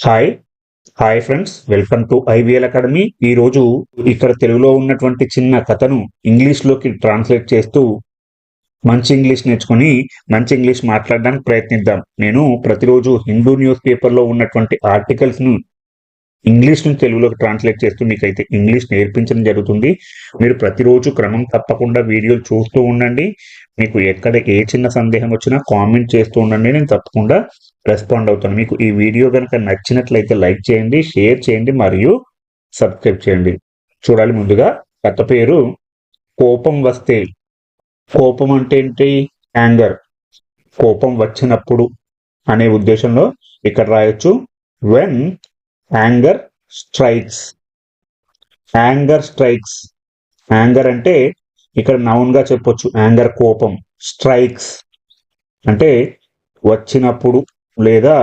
Hi hi friends welcome to IVL academy ఈ రోజు ఇక్కడ తెలుగులో ఉన్నటువంటి చిన్న కథను ఇంగ్లీష్లోకి ట్రాన్స్లేట్ చేస్తూ మంచి ఇంగ్లీష్ నేర్చుకుని మంచి ఇంగ్లీష్ మాట్లాడడానికి ప్రయత్నిద్దాం. నేను ప్రతిరోజు హిందూ న్యూస్ పేపర్లో ఉన్నటువంటి ఆర్టికల్స్ను ఇంగ్లీష్ నుంచి తెలుగులోకి ట్రాన్స్లేట్ చేస్తూ మీకైతే ఇంగ్లీష్ నేర్పించడం జరుగుతుంది. మీరు ప్రతిరోజు క్రమం తప్పకుండా వీడియోలు చూస్తూ ఉండండి. మీకు ఎక్కడ ఏ చిన్న సందేహం వచ్చినా కామెంట్ చేస్తూ ఉండండి. నేను తప్పకుండా రెస్పాండ్ అవుతాను. మీకు ఈ వీడియో కనుక నచ్చినట్లయితే లైక్ చేయండి షేర్ చేయండి మరియు సబ్స్క్రైబ్ చేయండి. చూడాలి ముందుగా కథ పేరు కోపం వస్తే కోపం అంటే ఏంటి? యాంగర్ కోపం వచ్చినప్పుడు అనే ఉద్దేశంలో ఇక్కడ రాయొచ్చు. When anger strikes anger strikes anger అంటే ఇక్కడ నౌన్గా చెప్పొచ్చు. యాంగర్ కోపం. స్ట్రైక్స్ అంటే వచ్చినప్పుడు లేదా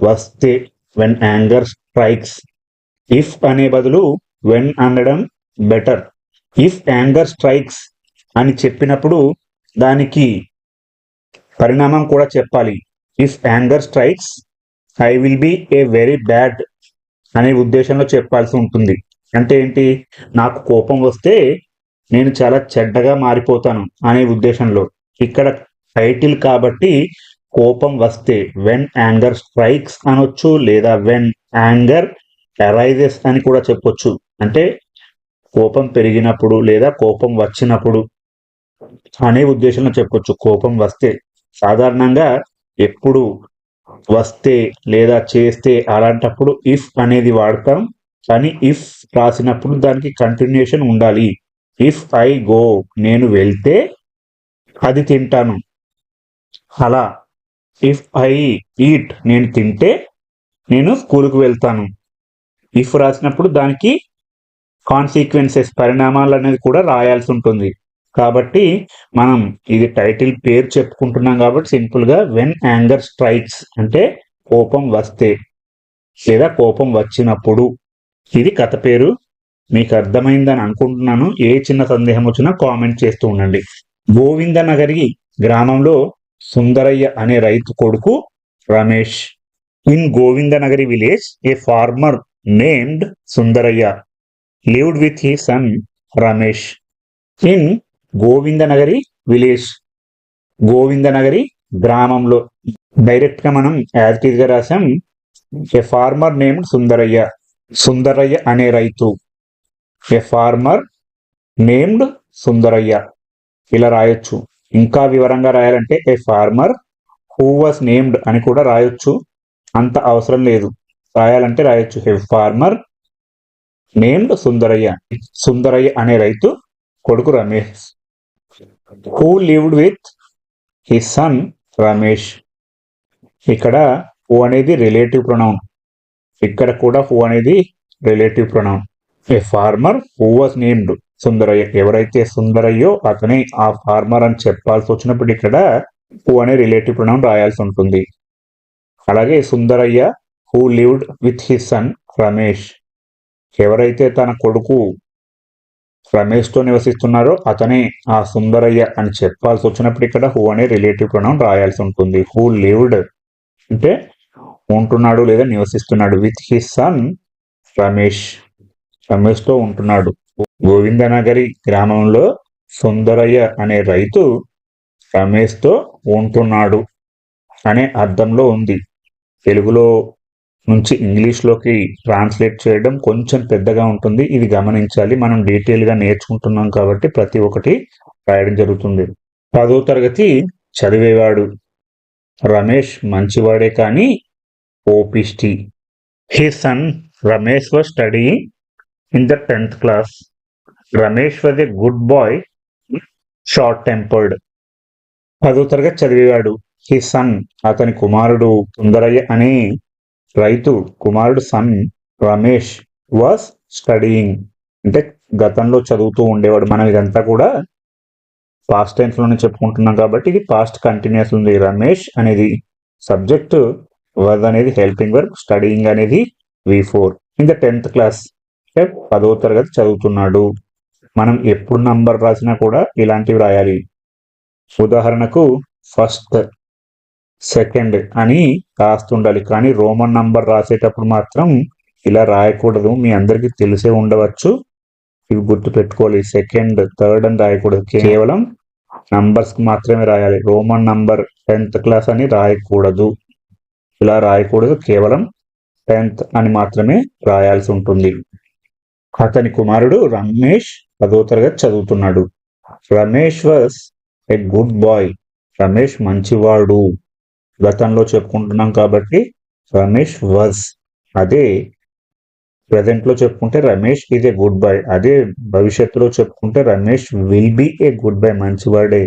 వస్తే వెన్ యాంగర్ స్ట్రైక్స్ ఇఫ్ అనే బదులు వెన్ అనడం బెటర్ ఇఫ్ యాంగర్ స్ట్రైక్స్ అని చెప్పినప్పుడు దానికి పరిణామం కూడా చెప్పాలి. If anger strikes I will be a very bad అనే ఉద్దేశంలో చెప్పాల్సి ఉంటుంది. అంటే ఏంటి? నాకు కోపం వస్తే నేను చాలా చెడ్డగా మారిపోతాను అనే ఉద్దేశంలో. ఇక్కడ టైటిల్ కాబట్టి కోపం వస్తే వెన్ యాంగర్ స్ట్రైక్స్ అనొచ్చు లేదా వెన్ యాంగర్ అరైజెస్ అని కూడా చెప్పొచ్చు. అంటే కోపం పెరిగినప్పుడు లేదా కోపం వచ్చినప్పుడు అనే ఉద్దేశంలో చెప్పొచ్చు. కోపం వస్తే సాధారణంగా ఎప్పుడు వస్తే లేదా చేస్తే అలాంటప్పుడు ఇఫ్ అనేది వాడతాం. కానీ ఇఫ్ రాసినప్పుడు దానికి కంటిన్యూషన్ ఉండాలి. ఇఫ్ ఐ గో నేను వెళ్తే అది తింటాను. అలా ఇఫ్ ఐ ఈట్ నేను తింటే నేను స్కూల్కి వెళ్తాను. ఇఫ్ రాసినప్పుడు దానికి కాన్సిక్వెన్సెస్ పరిణామాలు అనేది కూడా రాయాల్సి ఉంటుంది. కాబట్టి మనం ఇది టైటిల్ పేరు చెప్పుకుంటున్నాం కాబట్టి సింపుల్గా వెన్ యాంగర్ స్ట్రైక్స్ అంటే కోపం వస్తే లేదా కోపం వచ్చినప్పుడు. ఇది కథ పేరు. మీకు అర్థమైందని అనుకుంటున్నాను. ఏ చిన్న సందేహం వచ్చినా కామెంట్ చేస్తూ ఉండండి. గోవింద నగరి గ్రామంలో సుందరయ్య అనే రైతు కొడుకు Ramesh. In Govinda Nagari village a farmer named Sundarayya. Lived with he son Ramesh. In Govindanagari village. Govindanagari గ్రామంలో. డైరెక్ట్గా మనం యాజ్ రాసాం a farmer name Sundarayya. Sundarayya అనే రైతు. A farmer named Sundarayya. ఇలా రాయొచ్చు. ఇంకా వివరంగా రాయాలంటే a farmer who was named అని కూడా రాయొచ్చు. అంత అవసరం లేదు. రాయాలంటే రాయొచ్చు. A farmer named Sundarayya. Sundarayya అనే రైతు కొడుకు Ramesh. Who lived with his son Ramesh ఇక్కడ హూ అనేది రిలేటివ్ ప్రొనౌన్ ఇక్కడ కూడా హూ అనేది relative pronoun a farmer who was named Sundarayya ఎవరైతే సుందరయ్యో అతని ఆ ఫార్మర్ అని చెప్పాల్సి వచ్చినప్పుడు ఇక్కడ హూ అనే రిలేటివ్ ప్రొనౌన్ రాయాల్సి ఉంటుంది. అలాగే Sundarayya who lived with his son Ramesh ఎవరైతే తన కొడుకు రమేష్తో నివసిస్తున్నారో అతనే ఆ సుందరయ్య అని చెప్పాల్సి వచ్చినప్పుడు ఇక్కడ హూ అనే రిలేటివ్ ప్రొనౌన్ రాయాల్సి ఉంటుంది. హూ లివ్డ్ అంటే ఉంటున్నాడు లేదా నివసిస్తున్నాడు. విత్ హిస్ సన్ రమేష్ రమేష్తో ఉంటున్నాడు. గోవిందనగరి గ్రామంలో సుందరయ్య అనే రైతు రమేష్తో ఉంటున్నాడు అనే అర్థంలో ఉంది. తెలుగులో నుంచి ఇంగ్లీష్లోకి ట్రాన్స్లేట్ చేయడం కొంచెం పెద్దగా ఉంటుంది. ఇది గమనించాలి. మనం డీటెయిల్గా నేర్చుకుంటున్నాం కాబట్టి ప్రతి ఒక్కటి రాయడం జరుగుతుంది. పదో తరగతి చదివేవాడు రమేష్ మంచివాడే కానీ ఓపిస్టి he son Ramesh was study in the tenth class Ramesh was a good boy short tempered పదో తరగతి చదివేవాడు. హీ సన్ అతని కుమారుడు సుందరయ్య అని రైతు కుమారుడు సన్ రమేష్ వాస్ స్టడీయింగ్ అంటే గతంలో చదువుతూ ఉండేవాడు. మనం ఇదంతా కూడా పాస్ట్ టైమ్స్లోనే చెప్పుకుంటున్నాం కాబట్టి ఇది పాస్ట్ కంటిన్యూస్ ఉంది. రమేష్ అనేది సబ్జెక్ట్ వర్ అనేది హెల్పింగ్ వర్క్ స్టడీయింగ్ అనేది V four in the tenth class అంటే పదో తరగతి చదువుతున్నాడు. మనం ఎప్పుడు నంబర్ రాసినా కూడా ఇలాంటివి రాయాలి. ఉదాహరణకు ఫస్ట్ సెకండ్ అని రాస్తుండాలి. కానీ రోమన్ నంబర్ రాసేటప్పుడు మాత్రం ఇలా రాయకూడదు. మీ అందరికీ తెలిసే ఉండవచ్చు. ఇవి గుర్తు పెట్టుకోవాలి. సెకండ్ థర్డ్ అని రాయకూడదు. కేవలం నంబర్స్ మాత్రమే రాయాలి. రోమన్ నంబర్ టెన్త్ క్లాస్ అని రాయకూడదు. ఇలా రాయకూడదు. కేవలం టెన్త్ అని మాత్రమే రాయాల్సి ఉంటుంది. అతని కుమారుడు రమేష్ పదో తరగతి చదువుతున్నాడు. Ramesh was a good boy. Ramesh మంచివాడు. గతంలో చెప్పుకుంటున్నాం కాబట్టి రమేష్ వాజ్ అదే ప్రజెంట్లో చెప్పుకుంటే Ramesh is a good boy అదే భవిష్యత్తులో చెప్పుకుంటే Ramesh will be a good boy మంచి మంచివాడే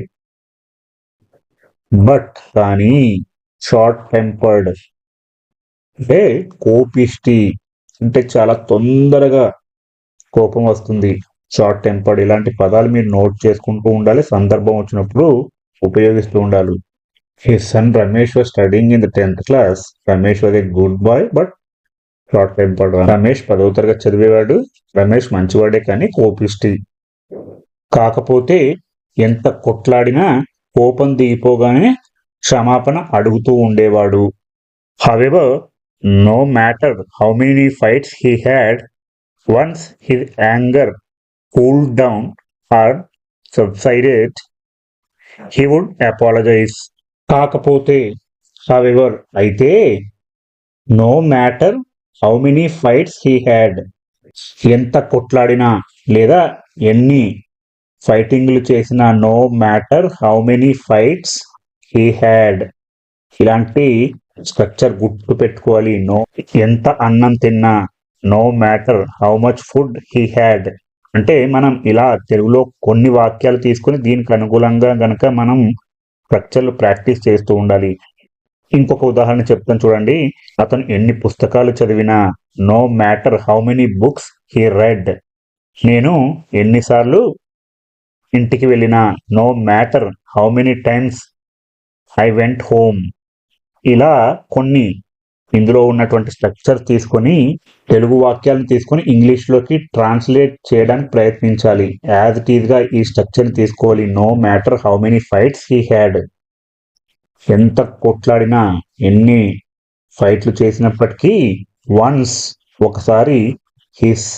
బట్ కానీ షార్ట్ టెంపర్డ్ అంటే కోపిష్టి. అంటే చాలా తొందరగా కోపం వస్తుంది. షార్ట్ టెంపర్డ్ ఇలాంటి పదాలు మీరు నోట్ చేసుకుంటూ ఉండాలి. సందర్భం వచ్చినప్పుడు ఉపయోగిస్తూ ఉండాలి. His son Ramesh was studying in the tenth class Ramesh was a good boy but short tempered Ramesh పదవ తరగతి చదివేవాడు. రమేష్ మంచివాడే కానీ కోపిష్టి. కాకపోతే ఎంత కొట్లాడినా కోపం దిగిపోగానే క్షమాపణ అడుగుతూ ఉండేవాడు. However no matter how many fights he had once his anger cool down or subsided he would apologise కాకపోతే హవెవర్ అయితే no matter how many fights he had ఎంత కొట్లాడినా లేదా ఎన్ని ఫైటింగ్లు చేసినా no matter how many fights he had ఇలాంటి structure గుర్తు పెట్టుకోవాలి. నో ఎంత అన్నం తిన్నా no matter how much food he had అంటే మనం ఇలా తెలుగులో కొన్ని వాక్యాలు తీసుకొని దీనికి అనుకూలంగా గనక మనం స్ట్రక్చర్లు ప్రాక్టీస్ చేస్తూ ఉండాలి. ఇంకొక ఉదాహరణ చెప్తాను చూడండి. అతను ఎన్ని పుస్తకాలు చదివినా no matter how many books he read. నేను ఎన్నిసార్లు ఇంటికి వెళ్ళినా no matter how many times I went home. ఇలా కొన్ని ఇందులో ఉన్నటువంటి స్ట్రక్చర్ తీసుకొని తెలుగు వాక్యాలను తీసుకొని ఇంగ్లీష్లోకి ట్రాన్స్లేట్ చేయడానికి ప్రయత్నించాలి. యాజ్ ఇట్ ఈజ్గా ఈ స్ట్రక్చర్ తీసుకోవాలి. No matter how many fights he had ఎంత కొట్లాడినా ఎన్ని ఫైట్లు చేసినప్పటికీ వన్స్ ఒకసారి హిస్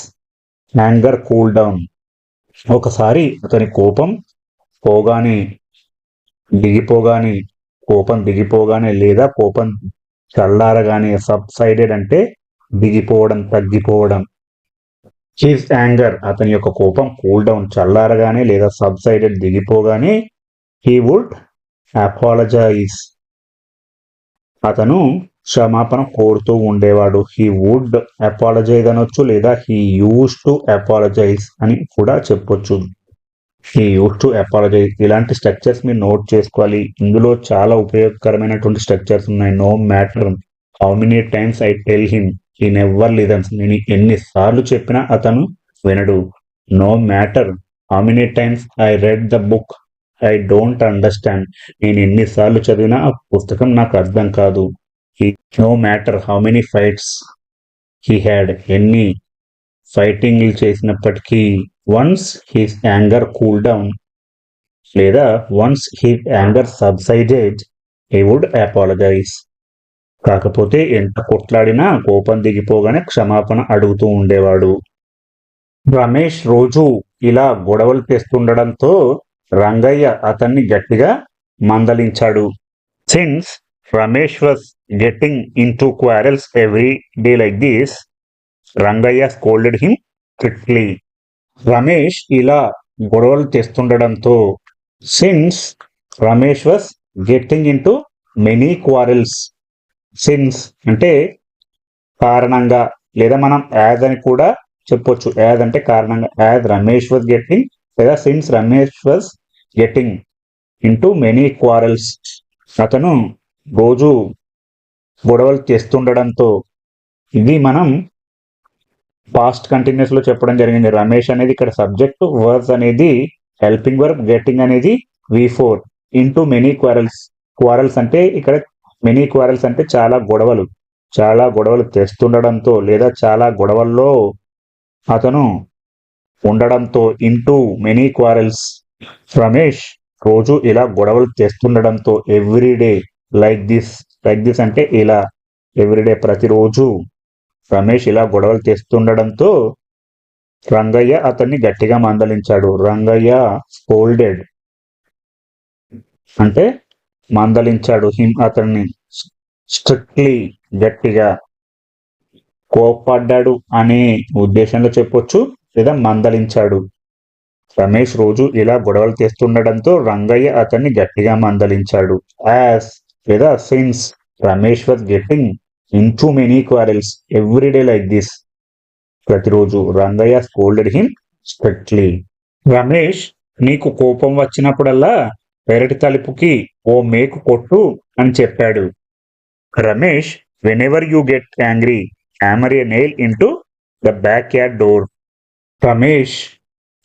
యాంగర్ కూల్ డౌన్ ఒకసారి అతని కోపం పోగానే దిగిపోగానే కోపం దిగిపోగానే లేదా కోపం చల్లారగానే సబ్సైడెడ్ అంటే బిగిపోవడం తగ్గిపోవడం. హిస్ యాంగర్ అతని యొక్క కోపం కూల్ డౌన్ చల్లారగానే లేదా సబ్సైడెడ్ దిగిపోగానే హీ వుడ్ అపాలజైజ్ అతను క్షమాపణ కోరుతూ ఉండేవాడు. హీ వుడ్ అపాలజైజ్ అనొచ్చు లేదా హీ యూస్ టు అపాలజైజ్ అని కూడా చెప్పొచ్చు. ఈ యూస్ టు అపాలజైజ్ ఇలాంటి స్ట్రక్చర్స్ మీరు నోట్ చేసుకోవాలి. ఇందులో చాలా ఉపయోగకరమైనటువంటి స్ట్రక్చర్స్ ఉన్నాయి. No matter how many times I tell him he never listens నేను ఎన్నిసార్లు చెప్పినా అతను వినడు. No matter how many times I read the book I don't understand నేను ఎన్నిసార్లు చదివినా ఆ పుస్తకం నాకు అర్థం కాదు. No matter how many fights he had ఎన్ని ఫైటింగ్లు చేసినప్పటికీ once his anger cool down లేదా once he anger subsided he would apologise కాకపోతే ఎంత కొట్లాడినా కోపం దిగిపోగానే క్షమాపణ అడుగుతూ ఉండేవాడు. రమేష్ రోజు ఇలా గొడవలు తెస్తుండడంతో రంగయ్య అతన్ని గట్టిగా మందలించాడు. Since Ramesh was getting in to quarrels every day like this Rangayya scolded him quickly Ramesh ఇలా గొడవలు తెస్తుండడంతో since Ramesh was getting in to many quarrels since అంటే కారణంగా లేదా మనం యాజ్ అని కూడా చెప్పొచ్చు. యాజ్ అంటే కారణంగా యాజ్ రమేష్ వాజ్ గెట్టింగ్ లేదా since Ramesh was getting into many quarrels అతను రోజు గొడవలు తెస్తుండడంతో ఇది మనం పాస్ట్ కంటిన్యూస్లో చెప్పడం జరిగింది. రమేష్ అనేది ఇక్కడ సబ్జెక్ట్ వర్స్ అనేది హెల్పింగ్ వర్క్ గెట్టింగ్ అనేది V four into many quarrels quarrels అంటే ఇక్కడ మెనీ క్వారల్స్ అంటే చాలా గొడవలు. చాలా గొడవలు తెస్తుండడంతో లేదా చాలా గొడవల్లో అతను ఉండడంతో ఇంటూ మెనీ క్వారల్స్ రమేష్ రోజు ఇలా గొడవలు తెస్తుండడంతో everyday like this like this అంటే ఇలా ఎవ్రీడే ప్రతిరోజు రమేష్ ఇలా గొడవలు తెస్తుండడంతో రంగయ్య అతన్ని గట్టిగా మందలించాడు. రంగయ్య స్కోల్డెడ్ అంటే మందలించాడు. హిమ్ అతన్ని స్ట్రిక్ట్లీ గట్టిగా కోప్పడ్డాడు అనే ఉద్దేశంలో చెప్పొచ్చు లేదా మందలించాడు. రమేష్ రోజు ఇలా గొడవలు తెస్తుండడంతో రంగయ్య అతన్ని గట్టిగా మందలించాడు. యాజ్ లేదా since Ramesh was getting in too many quarrels everyday like this ప్రతిరోజు Rangayya scolded him strictly Ramesh నీకు కోపం వచ్చినప్పుడల్లా పెరటి తలుపుకి ఓ మేకు కొట్టు అని చెప్పాడు. Ramesh whenever you get angry hammer a nail into the backyard door Ramesh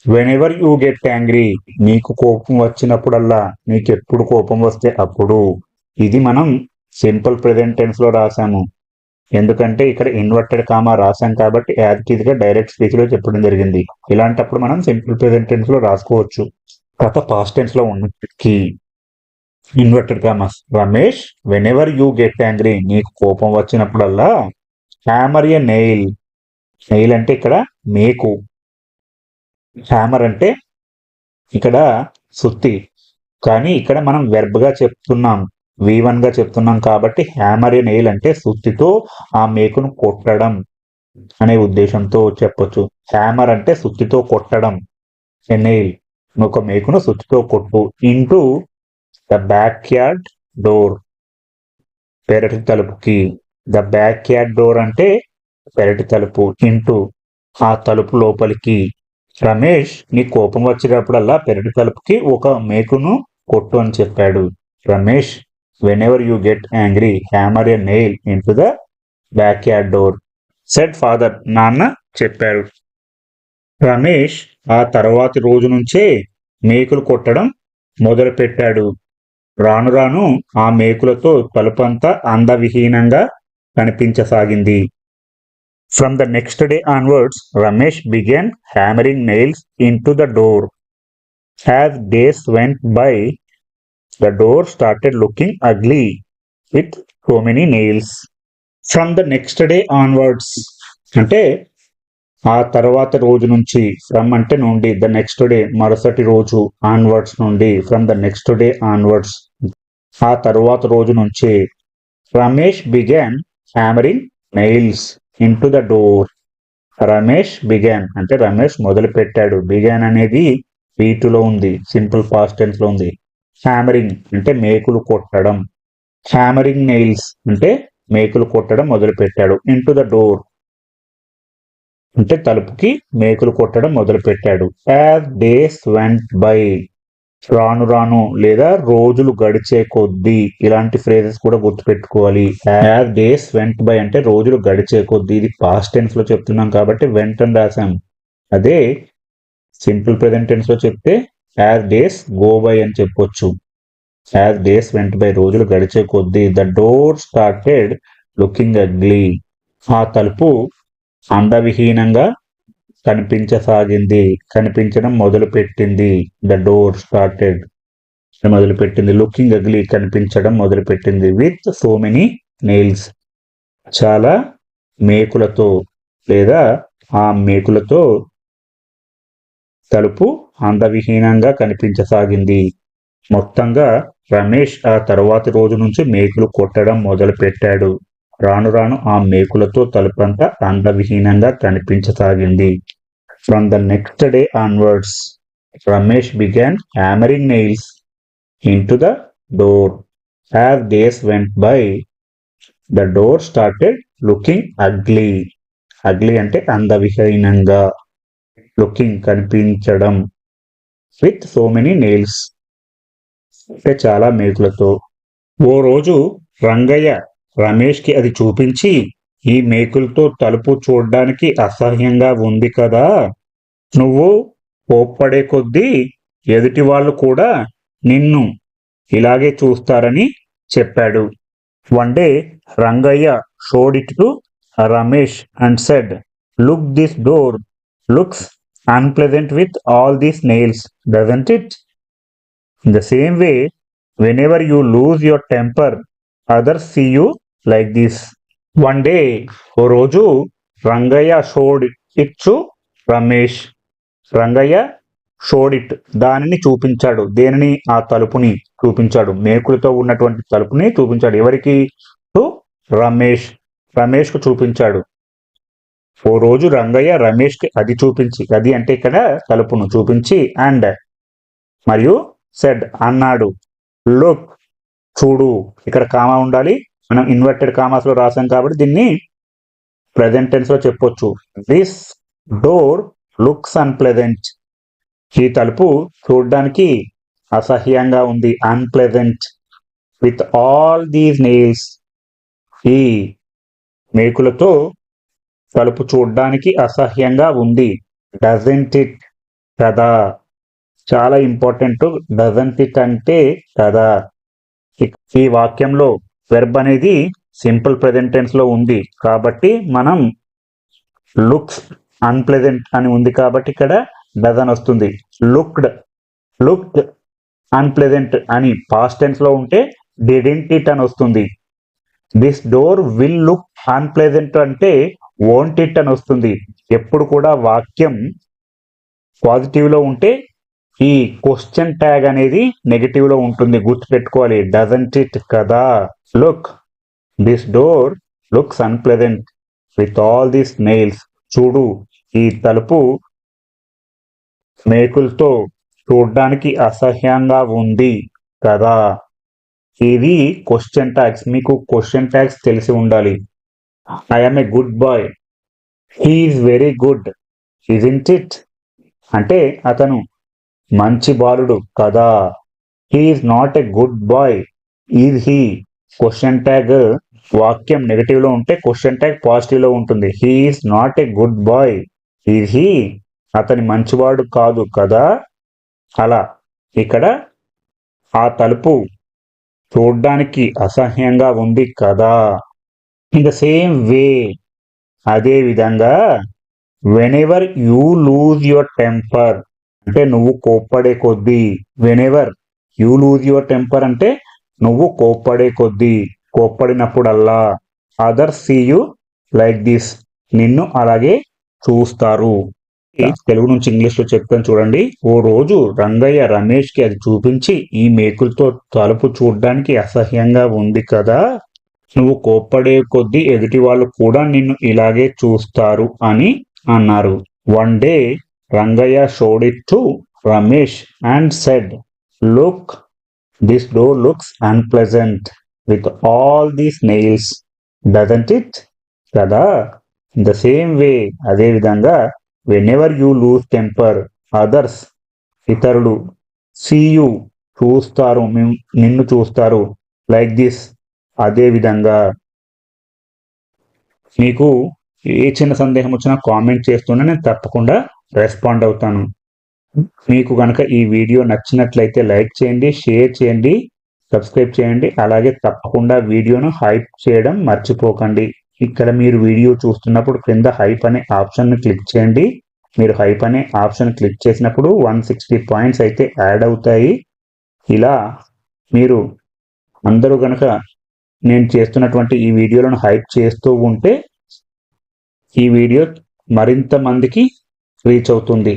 whenever you get angry నీకు కోపం వచ్చినప్పుడల్లా నీకెప్పుడు కోపం వస్తే అప్పుడు. ఇది మనం సింపుల్ ప్రెజెంట్ టెన్స్లో రాసాము. ఎందుకంటే ఇక్కడ ఇన్వర్టెడ్ కామా రాసాం కాబట్టి యాజ్గా డైరెక్ట్ స్పీచ్లో చెప్పడం జరిగింది. ఇలాంటప్పుడు మనం సింపుల్ ప్రెజెంట్ టెన్స్లో రాసుకోవచ్చు. కథ పాస్ట్ టెన్స్లో ఉన్నప్పటికీ inverted commas Ramesh whenever you get angry నీకు కోపం వచ్చినప్పుడల్లా హ్యామర్ ఏ నెయిల్ నెయిల్ అంటే ఇక్కడ మేకు. హ్యామర్ అంటే ఇక్కడ సుత్తి. కానీ ఇక్కడ మనం వెర్బ్గా చెప్తున్నాం. వి వన్గా చెప్తున్నాం కాబట్టి హ్యామర్ ఏ నెయిల్ అంటే సుత్తితో ఆ మేకును కొట్టడం అనే ఉద్దేశంతో చెప్పొచ్చు. హ్యామర్ అంటే సుత్తితో కొట్టడం ఎ నెయిల్ ఒక మేకును సుత్తితో కొట్టు into the back yard door పెరటి తలుపుకి. ద బ్యాక్ యార్డ్ డోర్ అంటే పెరటి తలుపు ఇంటూ ఆ తలుపు లోపలికి. రమేష్ నీ కోపం వచ్చినప్పుడల్లా పెరటి తలుపుకి ఒక మేకును కొట్టు అని చెప్పాడు. Ramesh whenever you get hammer hammer nail nail the backyard the back door father నాన్న చెప్పారు. రమేష్ ఆ తర్వాతి రోజు నుంచే మేకులు కొట్టడం మొదలుపెట్టాడు. రాను రాను ఆ మేకులతో తలుపంతా అందవిహీనంగా కనిపించసాగింది. From the next day onwards Ramesh began hammering nails in to the door as days went by the door started looking ugly with so many nails from the next day onwards అంటే ఆ తర్వాత రోజు నుంచి from అంటే నుండి the next day మరుసటి రోజు onwards నుండి from the next day onwards ఆ తర్వాత రోజు నుంచి Ramesh began hammering nails in to the door Ramesh began అంటే రమేష్ మొదలు పెట్టాడు బిగాన్ అనేది వీటిలో ఉంది సింపుల్ పాస్ట్ టెన్స్లో ఉంది. హ్యామరింగ్ అంటే మేకులు కొట్టడం. హ్యామరింగ్ నెయిల్స్ అంటే మేకులు కొట్టడం మొదలు పెట్టాడు ద డోర్ అంటే తలుపుకి మేకులు కొట్టడం మొదలు పెట్టాడు యాజ్ డేస్ వెంట్ బై రాను రాను లేదా రోజులు గడిచే కొద్దీ ఇలాంటి ఫ్రేజెస్ కూడా గుర్తుపెట్టుకోవాలి. యాజ్ డేస్ వెంట్ బై అంటే రోజులు గడిచే కొద్దీ. ఇది పాస్ట్ టెన్స్లో చెప్తున్నాం కాబట్టి వెంట అని రాసాం అదే సింపుల్ ప్రెసెంట్ టెన్స్లో చెప్తే యాజ్ డేస్ గో బై అని చెప్పొచ్చు. యాజ్ డేస్ వెంట బై రోజులు గడిచే కొద్దీ the door started looking ugly ఆ తలుపు అందవిహీనంగా కనిపించసాగింది. కనిపించడం మొదలుపెట్టింది. ద డోర్ స్టార్టెడ్ మొదలుపెట్టింది. లుకింగ్ అగ్లీ కనిపించడం మొదలుపెట్టింది. విత్ సో మెనీ నెయిల్స్ చాలా మేకులతో లేదా ఆ మేకులతో తలుపు అందవిహీనంగా కనిపించసాగింది. మొత్తంగా రమేష్ ఆ తరువాతి రోజు నుంచి మేకులు కొట్టడం మొదలు పెట్టాడు రాను రాను ఆ మేకులతో తలుపంతా అందవిహీనంగా కనిపించసాగింది. From the next day onwards Ramesh began hammering nails in to the door as days went by the door started looking ugly ugly అంటే అందవిహీనంగా లుకింగ్ కనిపించడం. విత్ సో మెనీ నెయిల్స్ అంటే చాలా మేకులతో. ఓ రోజు రంగయ్య రమేష్కి అది చూపించి ఈ మేకులతో తలుపు చూడ్డానికి అసహ్యంగా ఉంది కదా. నువ్వు కోప్పడే కొద్దీ ఎదుటి వాళ్ళు కూడా నిన్ను ఇలాగే చూస్తారని చెప్పాడు. One day Rangayya showed it to Ramesh and said look this door looks unpleasant with all these nails, doesn't it In the same way whenever you lose your temper other see you like this one day ఓ రోజు Rangayya it it Ramesh. Ramesh. Rangayya showed it దానిని చూపించాడు దేనిని? ఆ తలుపుని చూపించాడు మేకులతో ఉన్నటువంటి తలుపుని చూపించాడు. ఎవరికి? టు రమేష్. రమేష్కు చూపించాడు. ఓ రోజు రంగయ్య రమేష్కి అది చూపించి అది అంటే ఇక్కడ తలుపును చూపించి అండ్ మరియు సెడ్ అన్నాడు. లుక్ చూడు ఇక్కడ కామా ఉండాలి. మనం ఇన్వర్టెడ్ కామాస్లో రాసాం కాబట్టి దీన్ని ప్రెసెంట్లో చెప్పొచ్చు. దిస్ డోర్ లుక్స్ అన్ప్లెజెంట్ ఈ తలుపు చూడడానికి అసహ్యంగా ఉంది. Unpleasant with all these nails ఈ మేకులతో తలుపు చూడడానికి అసహ్యంగా ఉంది. డజెంట్ ఇట్ కదా చాలా ఇంపార్టెంట్ డజెంట్ ఇట్ అంటే కదా ఈ వాక్యంలో వెర్బ్ అనేది సింపుల్ ప్రెజెంట్లో ఉంది. కాబట్టి మనం లుక్స్ అన్ప్లెజెంట్ అని ఉంది కాబట్టి ఇక్కడ డజన్ వస్తుంది. లుక్డ్ లుక్డ్ అన్ప్లెజెంట్ అని పాస్ట్ టెన్స్లో ఉంటే డిడెంట్ ఇట్ అని వస్తుంది. This door will look unpleasant అంటే వోంట్ అని వస్తుంది. ఎప్పుడు కూడా వాక్యం పాజిటివ్లో ఉంటే ఈ క్వశ్చన్ ట్యాగ్ అనేది నెగిటివ్లో ఉంటుంది. గుర్తుపెట్టుకోవాలి. డజంట్ ఇట్ కదా? Look this door looks unpleasant with all these nails చూడు ఈ తలుపు మేకులతో చూడడానికి అసహ్యంగా ఉంది కదా? ఇది క్వశ్చన్ ట్యాగ్స్ మీకు క్వశ్చన్ ట్యాగ్స్ తెలిసి ఉండాలి. I am a good boy he's very good isn't it అంటే అతను మంచి బాలుడు కదా. He's not a good boy is he question tag వాక్యం నెగటివ్లో ఉంటే క్వశ్చన్ ట్యాగ్ పాజిటివ్లో ఉంటుంది. He's not a good boy is he అతని మంచివాడు కాదు కదా. అలా ఇక్కడ ఆ తలుపు చూడ్డానికి అసహ్యంగా ఉంది కదా. ఇన్ ద సేమ్ వే అదే విధంగా whenever you lose your temper అంటే నువ్వు కోప్పడే కొద్దీ whenever you lose your temper అంటే నువ్వు కోప్పడే కొద్దీ కోప్పడినప్పుడల్లా others see you like this నిన్ను అలాగే చూస్తారు. తెలుగు నుంచి ఇంగ్లీష్లో చెప్తాను చూడండి. ఓ రోజు రంగయ్య రమేష్కి అది చూపించి ఈ మేకులతో తలుపు చూడడానికి అసహ్యంగా ఉంది కదా. నువ్వు కోప్పడే కొద్దీ ఎదుటి వాళ్ళు కూడా నిన్ను ఇలాగే చూస్తారు అని అన్నారు. One day Rangayya showed it to Ramesh and said look this door looks unpleasant with all these nails doesn't it కదా ఇన్ ద సేమ్ వే అదే విధంగా whenever you lose temper others ఇతరులు సీ యూ చూస్తారు నిన్ను చూస్తారు like this అదే విధంగా మీకు ఏ చిన్న సందేహం వచ్చినా కామెంట్ చేస్తున్నా నేను తప్పకుండా రెస్పాండ్ అవుతాను. మీకు కనుక ఈ వీడియో నచ్చినట్లయితే లైక్ చేయండి షేర్ చేయండి సబ్స్క్రైబ్ చేయండి అలాగే తప్పకుండా వీడియోను హైప్ చేయడం మర్చిపోకండి. ఇక్కడ మీరు వీడియో చూస్తున్నప్పుడు క్రింద హైప్ అనే ఆప్షన్ క్లిక్ చేయండి. మీరు హైప్ అనే ఆప్షన్ క్లిక్ చేసినప్పుడు వన్ సిక్స్టీ పాయింట్స్ అయితే యాడ్ అవుతాయి. ఇలా మీరు అందరూ గనక నేను చేస్తున్నటువంటి ఈ వీడియోలను హైప్ చేస్తూ ఉంటే ఈ వీడియో మరింత మందికి రీచ్ అవుతుంది.